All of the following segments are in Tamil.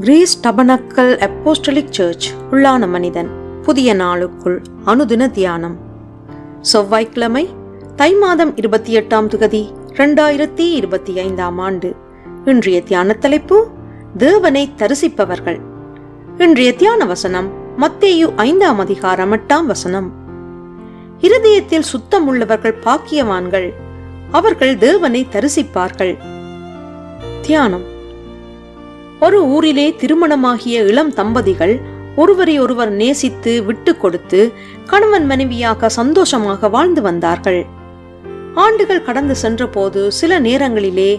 கிரீஸ் டபனக்கல் அப்போஸ்டலிக் சர்ச் உள்ளான மனிதன். புதிய நாளுக்குள் அனுதின தியானம். செவ்வாய்க்கிழமை தை மாதம் இருபத்தி எட்டாம் தொகுதி இரண்டாயிரத்தி இருபத்தி ஐந்தாம் ஆண்டு. இன்றைய தியான தலைப்பு தேவனை தரிசிப்பவர்கள். இன்றைய தியான வசனம் மத்தேயு ஐந்தாம் அதிகாரம் எட்டாம் வசனம். இருதயத்தில் சுத்தம் உள்ளவர்கள் பாக்கியவான்கள் அவர்கள் தேவனை தரிசிப்பார்கள். தியானம். ஒரு ஊரிலே திருமணமாகிய இளம் தம்பதிகள் ஒருவரை ஒருவர் நேசித்து விட்டு கொடுத்து கணவன் மனைவியாக சந்தோஷமாக வாழ்ந்து வந்தார்கள். ஆண்டுகள் கடந்து சென்றபோது சில நேரங்களிலே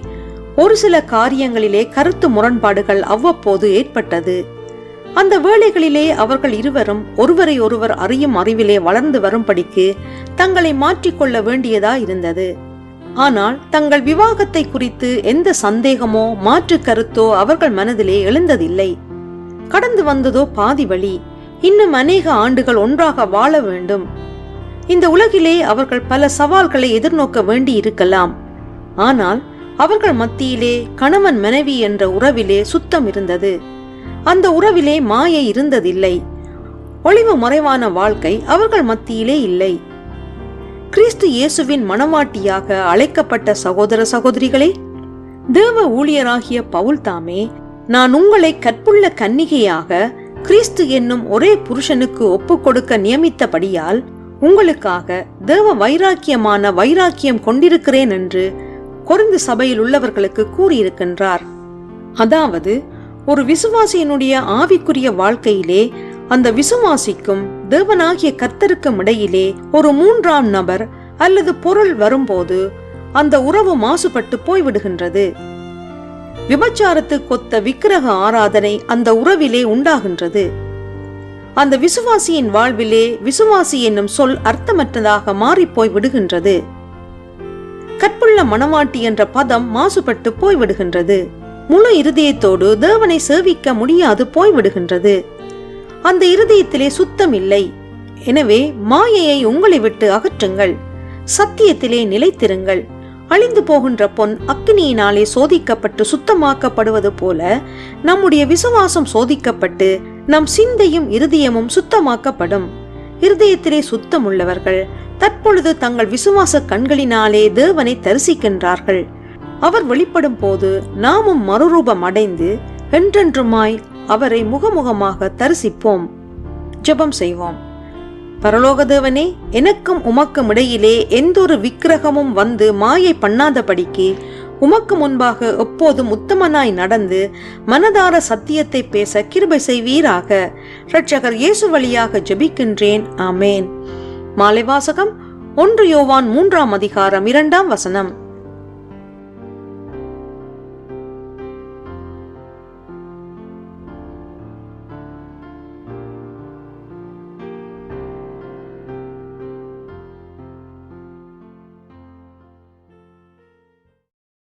ஒரு சில காரியங்களிலே கருத்து முரண்பாடுகள் அவ்வப்போது ஏற்பட்டது. அந்த வேளைகளிலே அவர்கள் இருவரும் ஒருவரை ஒருவர் அறியும் அறிவிலே வளர்ந்து வரும்படிக்கு தங்களை மாற்றிக்கொள்ள வேண்டியதா இருந்தது ஆனால் தங்கள் விவாகத்தை குறித்து எந்த சந்தேகமோ மாற்று கருத்தோ அவர்கள் மனதிலே எழுந்ததில்லை. கடந்து வந்ததோ பாதி வழி. இன்னும் அநேக ஆண்டுகள் ஒன்றாக வாழ வேண்டும். இந்த உலகிலே அவர்கள் பல சவால்களை எதிர்நோக்க வேண்டி இருக்கலாம் ஆனால் அவர்கள் மத்தியிலே கணவன் மனைவி என்ற உறவிலே சுத்தம் இருந்தது. அந்த உறவிலே மாயை இருந்ததில்லை. ஒளிவு மறைவான வாழ்க்கை அவர்கள் மத்தியிலே இல்லை. கிறிஸ்து இயேசுவின் மனவாட்டியாக அழைக்கப்பட்ட சகோதர சகோதரிகளே தேவ ஊழியராகிய பவுல் தாமே நான் உங்களை கற்புள்ள கன்னிகையாக கிறிஸ்து என்னும் ஒரே புருஷனுக்கு ஒப்பு கொடுக்க நியமித்தபடியால் உங்களுக்காக தேவ வைராக்கியமான வைராக்கியம் கொண்டிருக்கிறேன் என்று குறைந்த சபையில் உள்ளவர்களுக்கு கூறியிருக்கின்றார். அதாவது ஒரு விசுவாசியினுடைய ஆவிக்குரிய வாழ்க்கையிலே அந்த விசுவாசிக்கும் தேவனாகிய கர்த்தருக்கும் இடையிலே ஒரு மூன்றாம் நபர் அல்லது பொருள் வரும்போது அந்த உறவு மாசுபட்டு போய்விடுகின்றது. விபச்சாரத்து கொத்த விக்கிரக ஆராதனை அந்த உறவிலே உண்டாகின்றது. அந்த விசுவாசியின் வாழ்விலே விசுவாசி என்னும் சொல் அர்த்தமற்றதாக மாறிப்போய் விடுகின்றது கற்புள்ள மணவாட்டி என்ற பதம் மாசுபட்டு போய்விடுகின்றது. முழு இருதயத்தோடு தேவனை சேவிக்க முடியாது போய்விடுகின்றது. அந்த இருதயத்திலே சுத்தம் இல்லை எனவே மாயையை உங்களை விட்டு அகற்றுங்கள். சத்தியத்திலே நிலைத்திருங்கள். அழிந்து போகின்ற பொன் அக்னியினாலே சோதிக்கப்பட்டு சுத்தமாக்கப்படுவது போல நம்முடைய விசுவாசம் சோதிக்கப்பட்டு நம் சிந்தையும் இருதயமும் சுத்தமாக்கப்படும். இருதயத்திலே சுத்தம் உள்ளவர்கள் தற்பொழுது தங்கள் விசுவாச கண்களினாலே தேவனை தரிசிக்கின்றார்கள். அவர் வெளிப்படும் போது நாமும் மறுரூபம் அடைந்து என்றென்றுமாய் அவரை முகமுகமாக தரிசிப்போம். ஜெபம் செய்வோம். பரலோகதேவனே எனக்கும் உமக்கும் இடையிலே எந்தொரு விக்கிரகமும் வந்து மாயை பண்ணாதபடிக்கு உமக்கு முன்பாக எப்போதும் உத்தமனாய் நடந்து மனதார சத்தியத்தை பேச கிருபை செய்வீராக. ரட்சகர் இயேசு வழியாக ஜெபிக்கின்றேன். ஆமேன். மாலை வாசகம் ஒன்று யோவான் மூன்றாம் அதிகாரம் இரண்டாம் வசனம்.